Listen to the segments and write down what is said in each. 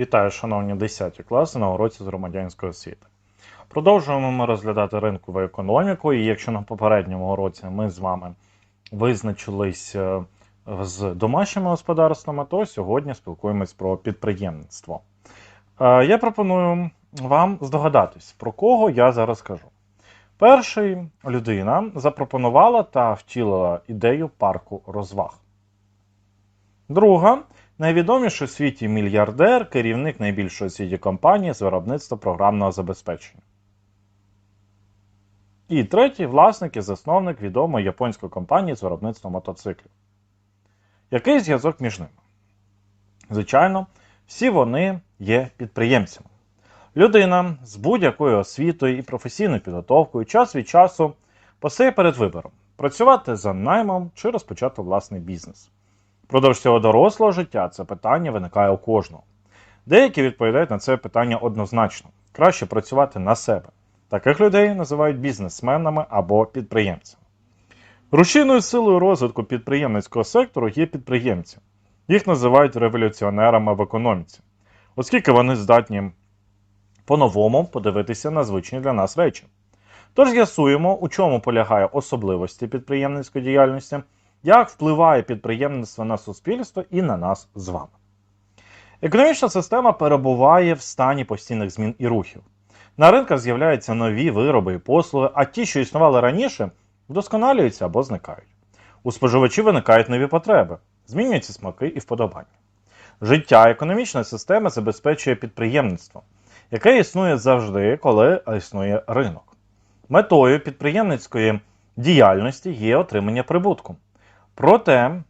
Вітаю, шановні 10 класи на уроці з громадянської освіти. Продовжуємо ми розглядати ринкову економіку, і якщо на попередньому уроці ми з вами визначились е, з домашніми господарствами, то сьогодні спілкуємось про підприємництво. Е, Я пропоную вам здогадатись, про кого я зараз кажу. Перший людина запропонувала та втілила ідею парку розваг. Друга найвідоміший у світі мільярдер, керівник найбільшої у світі компанії з виробництва програмного забезпечення. І третій власник і засновник відомої японської компанії з виробництва мотоциклів. Який зв'язок між ними? Звичайно, всі вони є підприємцями. Людина з будь-якою освітою і професійною підготовкою час від часу постає перед вибором працювати за наймом чи розпочати власний бізнес. Продовж цього дорослого життя це питання виникає у кожного. Деякі відповідають на це питання однозначно: краще працювати на себе. Таких людей називають бізнесменами або підприємцями. Рушійною силою розвитку підприємницького сектору є підприємці. Їх називають революціонерами в економіці, оскільки вони здатні по-новому подивитися на звичні для нас речі. Тож з'ясуємо, у чому полягає особливості підприємницької діяльності, як впливає підприємництво на суспільство і на нас з вами. Економічна система перебуває в стані постійних змін і рухів. На ринках з'являються нові вироби і послуги, а ті, що існували раніше, вдосконалюються або зникають. У споживачів виникають нові потреби, змінюються смаки і вподобання. Життя економічної системи забезпечує підприємництво, яке існує завжди, коли існує ринок. Метою підприємницької діяльності є отримання прибутку. Проте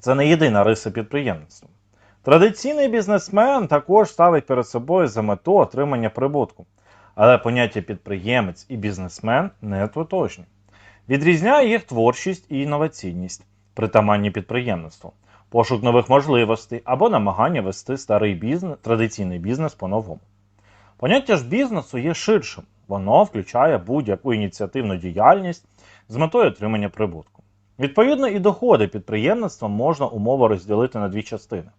це не єдина риса підприємництва. Традиційний бізнесмен також ставить перед собою за мету отримання прибутку, але поняття підприємець і бізнесмен не тотожні. Відрізняє їх творчість і інноваційність, притаманні підприємництву, пошук нових можливостей або намагання вести старий бізнес, традиційний бізнес по-новому. Поняття ж бізнесу є ширшим, воно включає будь-яку ініціативну діяльність з метою отримання прибутку. Відповідно, і доходи підприємництва можна умово розділити на дві частини.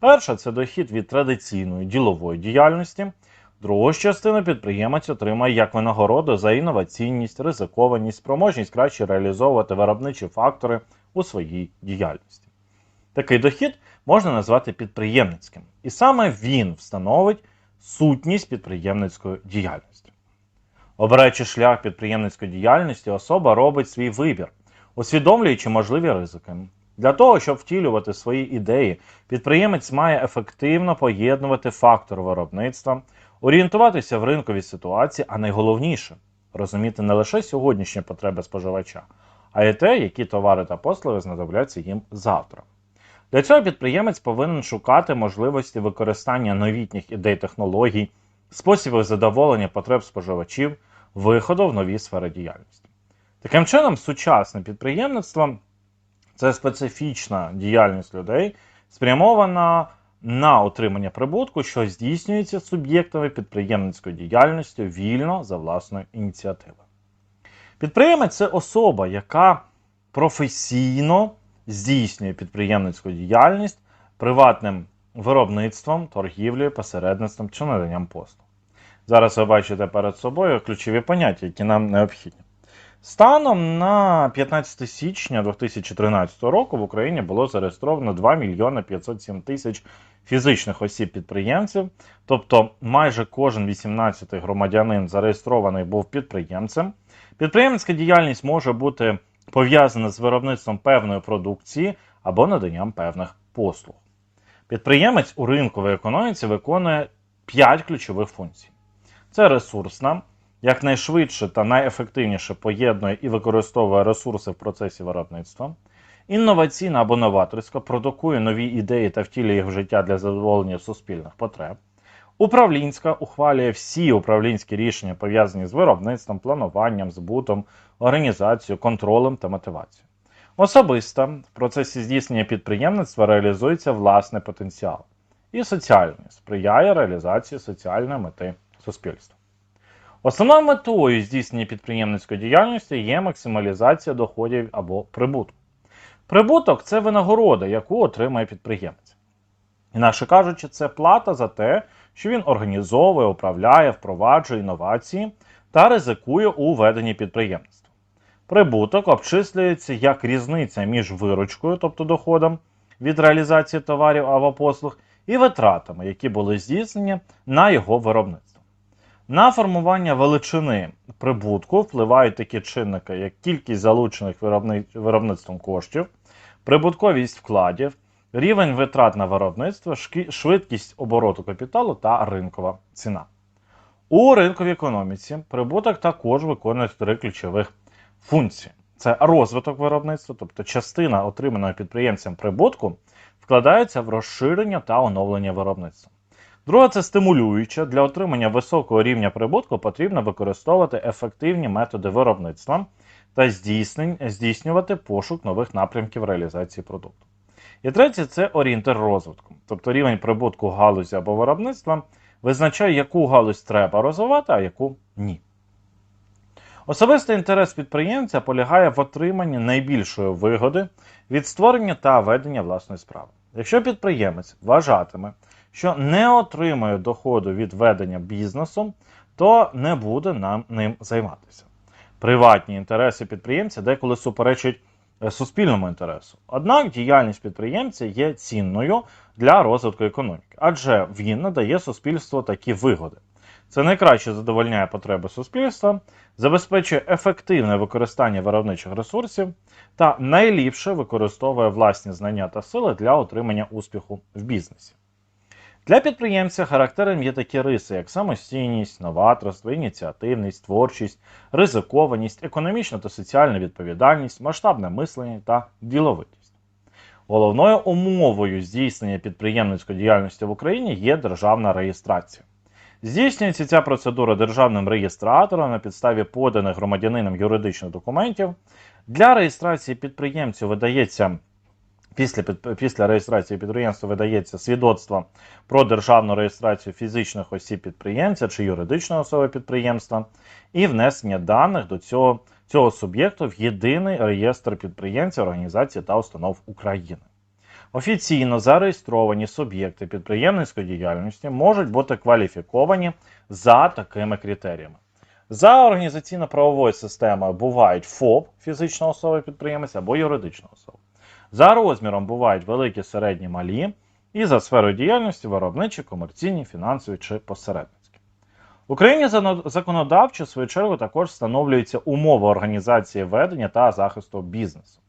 Перша це дохід від традиційної ділової діяльності. Другу ж частину підприємець отримає як винагороду за інноваційність, ризикованість, спроможність краще реалізовувати виробничі фактори у своїй діяльності. Такий дохід можна назвати підприємницьким, і саме він встановить сутність підприємницької діяльності. Обираючи шлях підприємницької діяльності, особа робить свій вибір, усвідомлюючи можливі ризики. Для того, щоб втілювати свої ідеї, підприємець має ефективно поєднувати фактори виробництва, орієнтуватися в ринковій ситуації, а найголовніше розуміти не лише сьогоднішні потреби споживача, а й те, які товари та послуги знадобляться їм завтра. Для цього підприємець повинен шукати можливості використання новітніх ідей технологій, способів задоволення потреб споживачів, виходу в нові сфери діяльності. Таким чином, сучасне підприємництво це специфічна діяльність людей, спрямована на отримання прибутку, що здійснюється суб'єктами підприємницької діяльності вільно за власною ініціативою. Підприємець це особа, яка професійно здійснює підприємницьку діяльність приватним виробництвом, торгівлею, посередництвом чи наданням послуг. Зараз ви бачите перед собою ключові поняття, які нам необхідні. Станом на 15 січня 2013 року в Україні було зареєстровано 2 мільйони 507 тисяч фізичних осіб-підприємців, тобто майже кожен 18-й громадянин зареєстрований був підприємцем. Підприємницька діяльність може бути пов'язана з виробництвом певної продукції або наданням певних послуг. Підприємець у ринковій економіці виконує 5 ключових функцій: це ресурсна якнайшвидше та найефективніше поєднує і використовує ресурси в процесі виробництва, інноваційна або новаторська продукує нові ідеї та втілює їх в життя для задоволення суспільних потреб. Управлінська ухвалює всі управлінські рішення, пов'язані з виробництвом, плануванням, збутом, організацією, контролем та мотивацією. Особиста в процесі здійснення підприємництва реалізується власний потенціал. І соціальний сприяє реалізації соціальної мети суспільства. Основною метою здійснення підприємницької діяльності є максималізація доходів або прибутку. Прибуток це винагорода, яку отримає підприємець. Інакше кажучи, це плата за те, що він організовує, управляє, впроваджує інновації та ризикує у веденні підприємництва. Прибуток обчислюється як різниця між виручкою, тобто доходом від реалізації товарів або послуг, і витратами, які були здійснені на його виробництво. На формування величини прибутку впливають такі чинники, як кількість залучених виробництвом коштів, прибутковість вкладів, рівень витрат на виробництво, швидкість обороту капіталу та ринкова ціна. У ринковій економіці прибуток також виконує три ключових функції: це розвиток виробництва, тобто частина отриманого підприємцем прибутку вкладається в розширення та оновлення виробництва. Друге, це стимулююче. Для отримання високого рівня прибутку потрібно використовувати ефективні методи виробництва та здійснювати пошук нових напрямків реалізації продукту. І третє це орієнтир розвитку, тобто рівень прибутку галузі або виробництва визначає, яку галузь треба розвивати, а яку ні. Особистий інтерес підприємця полягає в отриманні найбільшої вигоди від створення та ведення власної справи. Якщо підприємець вважатиме, що не отримує доходу від ведення бізнесу, то не буде нам ним займатися. Приватні інтереси підприємця деколи суперечать е, суспільному інтересу. Однак діяльність підприємця є цінною для розвитку економіки, адже він надає суспільству такі вигоди. Це найкраще задовольняє потреби суспільства, забезпечує ефективне використання виробничих ресурсів та найліпше використовує власні знання та сили для отримання успіху в бізнесі. Для підприємця характером є такі риси, як самостійність, новаторство, ініціативність, творчість, ризикованість, економічна та соціальна відповідальність, масштабне мислення та діловитість. Головною умовою здійснення підприємницької діяльності в Україні є державна реєстрація. Здійснюється ця процедура державним реєстратором на підставі поданих громадянином юридичних документів. Для реєстрації підприємцю видається після, після реєстрації підприємства видається свідоцтво про державну реєстрацію фізичних осіб підприємця чи юридичної особи підприємства і внесення даних до цього, цього суб'єкту в єдиний реєстр підприємців, організацій та установ України. Офіційно зареєстровані суб'єкти підприємницької діяльності можуть бути кваліфіковані за такими критеріями. За організаційно-правовою системою бувають ФОП фізична особа підприємець або юридична особа. За розміром бувають великі, середні, малі, і за сферою діяльності виробничі, комерційні, фінансові чи посередницькі. В Україні законодавчо, в свою чергу, також встановлюються умови організації ведення та захисту бізнесу.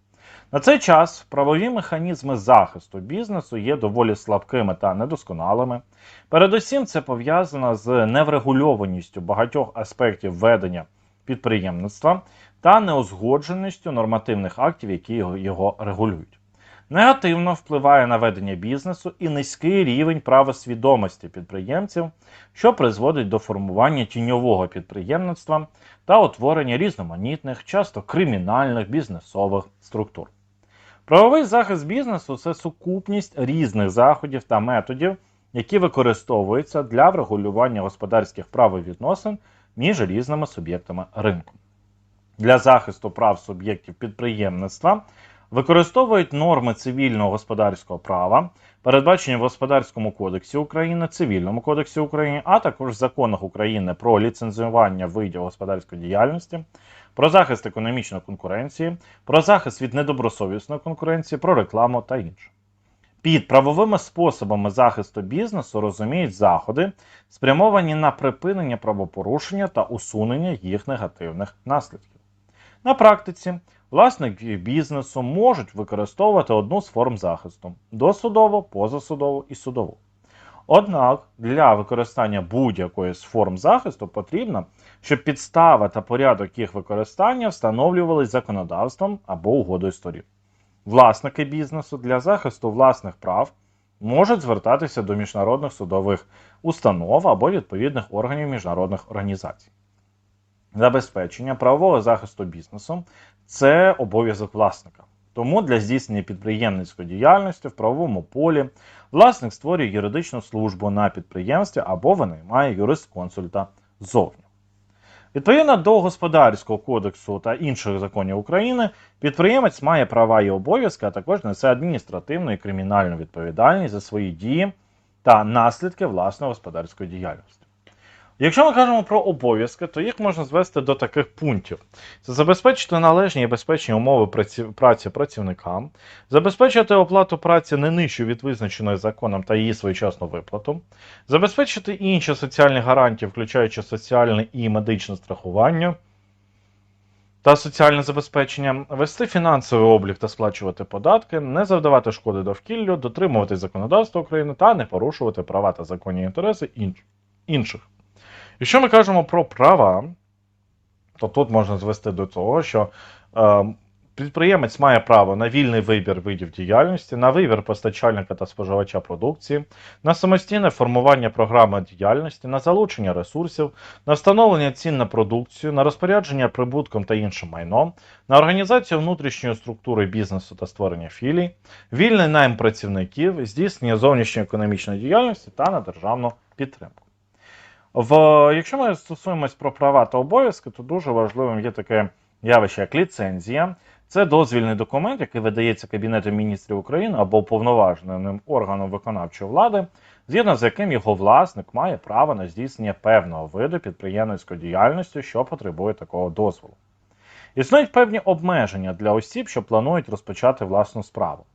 На цей час правові механізми захисту бізнесу є доволі слабкими та недосконалими. Передусім, це пов'язано з неврегульованістю багатьох аспектів ведення підприємництва та неузгодженістю нормативних актів, які його, регулюють. Негативно впливає на ведення бізнесу і низький рівень правосвідомості підприємців, що призводить до формування тіньового підприємництва та утворення різноманітних, часто кримінальних бізнесових структур. Правовий захист бізнесу це сукупність різних заходів та методів, які використовуються для врегулювання господарських правовідносин між різними суб'єктами ринку. Для захисту прав суб'єктів підприємництва використовують норми цивільного господарського права, передбачені в Господарському кодексі України, Цивільному кодексі України, а також в законах України про ліцензування видів господарської діяльності, про захист економічної конкуренції, про захист від недобросовісної конкуренції, про рекламу та інше. Під правовими способами захисту бізнесу розуміють заходи, спрямовані на припинення правопорушення та усунення їх негативних наслідків. На практиці власники бізнесу можуть використовувати одну з форм захисту досудову, позасудову і судову. Однак для використання будь-якої з форм захисту потрібно, щоб підстава та порядок їх використання встановлювались законодавством або угодою сторін. Власники бізнесу для захисту власних прав можуть звертатися до міжнародних судових установ або відповідних органів міжнародних організацій. Забезпечення правового захисту бізнесу це обов'язок власника. Тому для здійснення підприємницької діяльності в правовому полі власник створює юридичну службу на підприємстві або винаймає юрист-консульта ззовні. Відповідно до Господарського кодексу та інших законів України, підприємець має права і обов'язки, а також несе адміністративну і кримінальну відповідальність за свої дії та наслідки власної господарської діяльності. Якщо ми кажемо про обов'язки, то їх можна звести до таких пунктів: це забезпечити належні і безпечні умови праці, праці працівникам, забезпечити оплату праці не нижчу від визначеної законом та її своєчасну виплату, забезпечити інші соціальні гарантії, включаючи соціальне і медичне страхування. Та соціальне забезпечення, вести фінансовий облік та сплачувати податки, не завдавати шкоди довкіллю, дотримуватись законодавства України та не порушувати права та законні інтереси інших. Якщо ми кажемо про права, то тут можна звести до того, що е, підприємець має право на вільний вибір видів діяльності, на вибір постачальника та споживача продукції, на самостійне формування програми діяльності, на залучення ресурсів, на встановлення цін на продукцію, на розпорядження прибутком та іншим майном, на організацію внутрішньої структури бізнесу та створення філій, вільний найм працівників, здійснення зовнішньоекономічної діяльності та на державну підтримку. В, якщо ми стосуємось про права та обов'язки, то дуже важливим є таке явище, як ліцензія. Це дозвільний документ, який видається Кабінетом міністрів України або уповноваженим органом виконавчої влади, згідно з яким його власник має право на здійснення певного виду підприємницької діяльності, що потребує такого дозволу. Існують певні обмеження для осіб, що планують розпочати власну справу.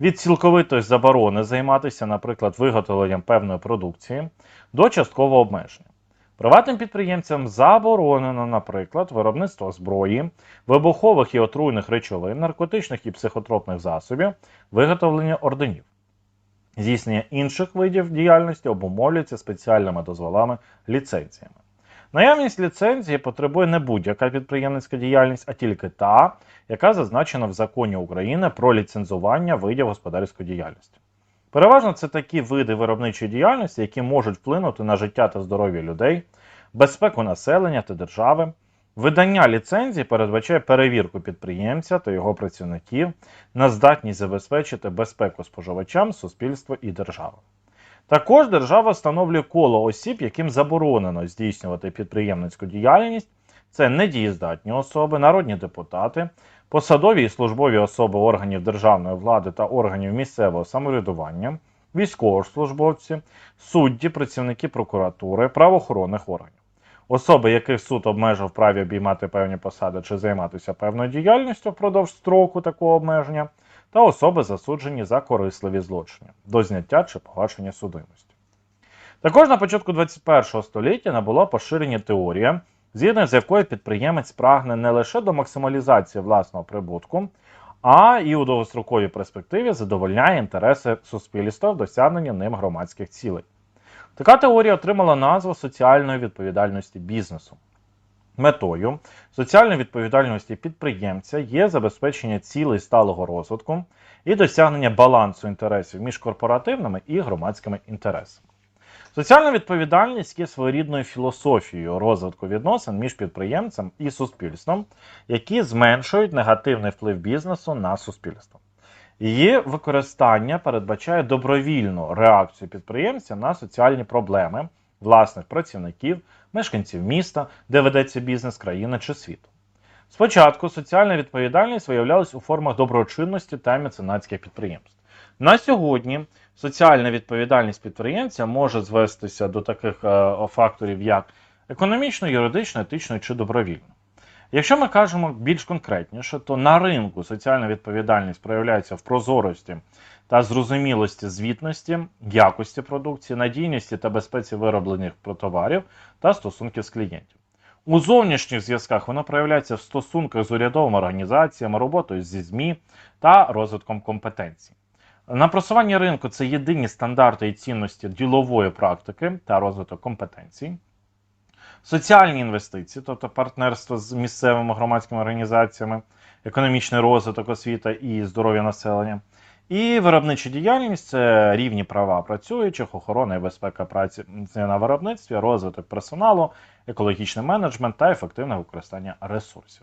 Від цілковитої заборони займатися, наприклад, виготовленням певної продукції до часткового обмеження. Приватним підприємцям заборонено, наприклад, виробництво зброї, вибухових і отруйних речовин, наркотичних і психотропних засобів, виготовлення орденів. Здійснення інших видів діяльності обумовлюється спеціальними дозволами ліцензіями. Наявність ліцензії потребує не будь-яка підприємницька діяльність, а тільки та, яка зазначена в законі України про ліцензування видів господарської діяльності. Переважно це такі види виробничої діяльності, які можуть вплинути на життя та здоров'я людей, безпеку населення та держави. Видання ліцензії передбачає перевірку підприємця та його працівників на здатність забезпечити безпеку споживачам, суспільству і держави. Також держава встановлює коло осіб, яким заборонено здійснювати підприємницьку діяльність. Це недієздатні особи, народні депутати, посадові і службові особи органів державної влади та органів місцевого самоврядування, військовослужбовці, судді, працівники прокуратури, правоохоронних органів. Особи, яких суд обмежив праві обіймати певні посади чи займатися певною діяльністю впродовж строку такого обмеження, та особи, засуджені за корисливі злочини до зняття чи погашення судимості. Також на початку 21 століття набула поширення теорія, згідно з якою підприємець прагне не лише до максималізації власного прибутку, а і у довгостроковій перспективі задовольняє інтереси суспільства в досягненні ним громадських цілей. Така теорія отримала назву соціальної відповідальності бізнесу. Метою соціальної відповідальності підприємця є забезпечення цілей сталого розвитку і досягнення балансу інтересів між корпоративними і громадськими інтересами. Соціальна відповідальність є своєрідною філософією розвитку відносин між підприємцем і суспільством, які зменшують негативний вплив бізнесу на суспільство. Її використання передбачає добровільну реакцію підприємця на соціальні проблеми власних працівників, мешканців міста, де ведеться бізнес країни чи світу. Спочатку соціальна відповідальність виявлялась у формах доброчинності та меценатських підприємств. На сьогодні соціальна відповідальність підприємця може звестися до таких е, факторів, як економічно, юридично, етично чи добровільно. Якщо ми кажемо більш конкретніше, то на ринку соціальна відповідальність проявляється в прозорості та зрозумілості звітності, якості продукції, надійності та безпеці вироблених товарів та стосунків з клієнтів. У зовнішніх зв'язках вона проявляється в стосунках з урядовими організаціями, роботою зі ЗМІ та розвитком компетенцій. На просуванні ринку це єдині стандарти і цінності ділової практики та розвиток компетенцій. Соціальні інвестиції, тобто партнерство з місцевими громадськими організаціями, економічний розвиток, освіта і здоров'я населення. І виробнича діяльність це рівні права працюючих, охорона і безпека праці на виробництві, розвиток персоналу, екологічний менеджмент та ефективне використання ресурсів.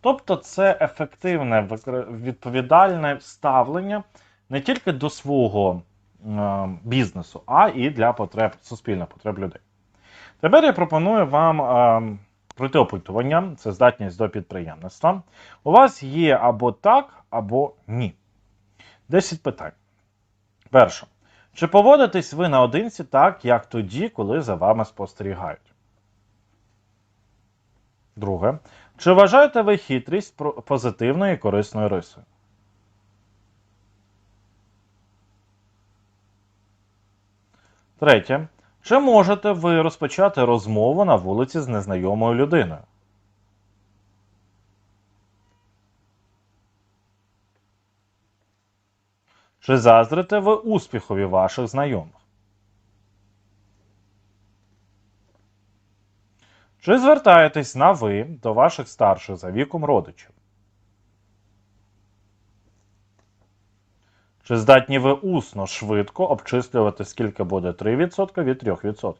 Тобто це ефективне відповідальне ставлення не тільки до свого е, бізнесу, а і для потреб суспільних потреб людей. Тепер я пропоную вам е, пройти опитування, це здатність до підприємництва. У вас є або так, або ні. 10 питань. Перше. Чи поводитесь ви наодинці так, як тоді, коли за вами спостерігають? Друге. Чи вважаєте ви хитрість позитивною і корисною рисою? Третє. Чи можете ви розпочати розмову на вулиці з незнайомою людиною? Чи заздрите ви успіхові ваших знайомих? Чи звертаєтесь на ви до ваших старших за віком родичів? Чи здатні ви усно швидко обчислювати, скільки буде 3% від 3%?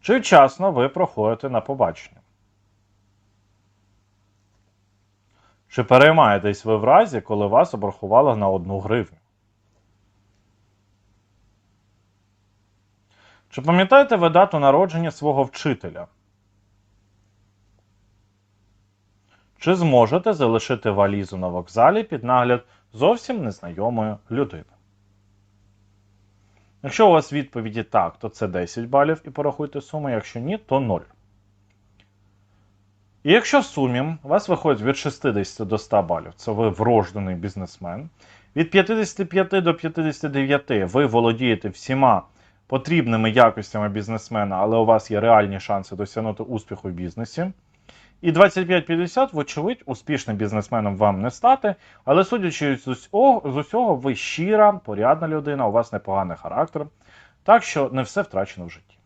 Чи вчасно ви проходите на побачення? Чи переймаєтесь ви в разі, коли вас обрахували на 1 гривню? Чи пам'ятаєте ви дату народження свого вчителя? Чи зможете залишити валізу на вокзалі під нагляд зовсім незнайомої людини? Якщо у вас відповіді так, то це 10 балів і порахуйте суму, якщо ні, то 0. І якщо в сумі у вас виходить від 60 до 100 балів, це ви врождений бізнесмен. Від 55 до 59 ви володієте всіма потрібними якостями бізнесмена, але у вас є реальні шанси досягнути успіху в бізнесі. І 25-50, вочевидь, успішним бізнесменом вам не стати, але судячи з усього, з усього, ви щира, порядна людина, у вас непоганий характер, так що не все втрачено в житті.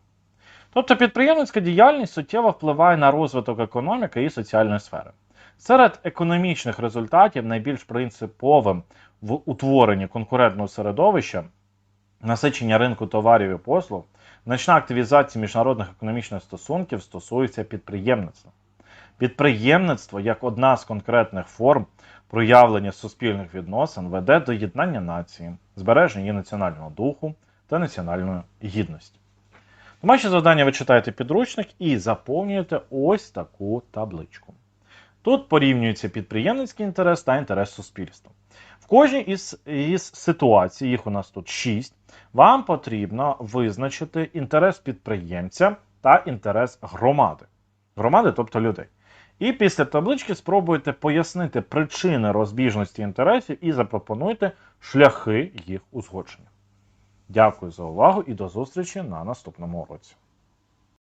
Тобто підприємницька діяльність суттєво впливає на розвиток економіки і соціальної сфери. Серед економічних результатів найбільш принциповим в утворенні конкурентного середовища, насичення ринку товарів і послуг, значна активізація міжнародних економічних стосунків стосується підприємництва. Підприємництво як одна з конкретних форм проявлення суспільних відносин веде до єднання нації, збереження її національного духу та національної гідності. Домашнє завдання ви читаєте підручник і заповнюєте ось таку табличку. Тут порівнюється підприємницький інтерес та інтерес суспільства. В кожній із, із ситуацій, їх у нас тут 6, вам потрібно визначити інтерес підприємця та інтерес громади. Громади, тобто людей. І після таблички спробуйте пояснити причини розбіжності інтересів і запропонуйте шляхи їх узгодження. Дякую за увагу і до зустрічі на наступному уроці.